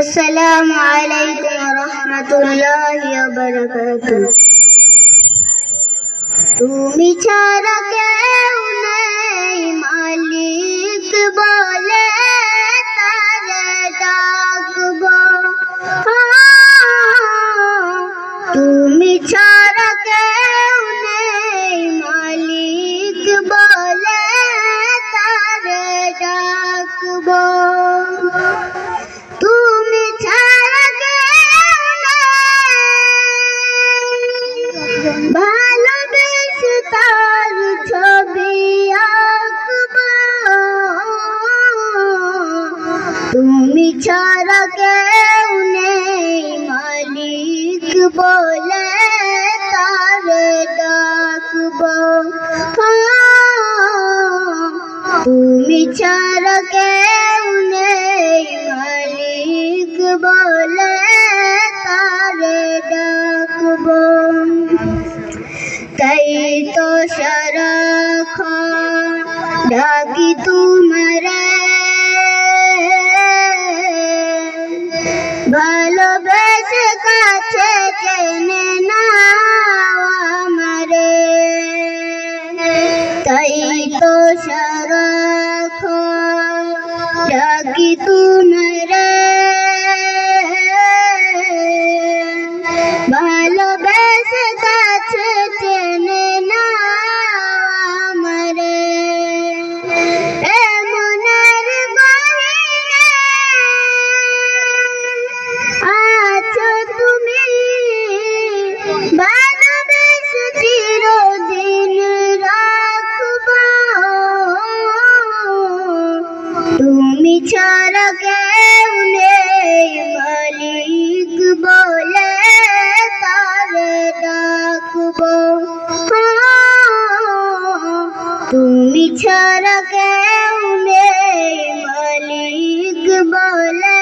আসসালামু আলাইকুম রহমতুল্লাহি ওয়া বারাকাতুহু। তুমি ছাড়া কেউ নেই, মালিক বলে তারে ডাকবো। তুমি ছাড়া কেউ নেই, মালিক বলে তারে ডাকবো। তুমি ছাড়া কেউ নেই মালিক বলে তার ডাকবো তুমি ছাড়া কেউ নেই মালিক বলে তার ডাকবো তাই তো সারাক্ষণ ডাকি তোমারে ভালোবেসে কাছে টেনে নাও আমারে। তাই তো সারাক্ষণ ডাকি তোমারে ছাড়া কেউ নেই বলে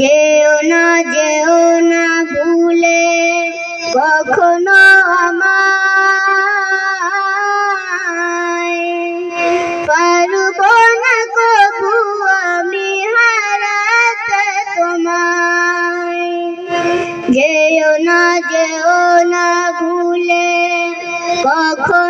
যেও না যেও না ভুলে কখনো না যেও না ভুলে। কখনো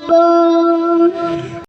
Cuba.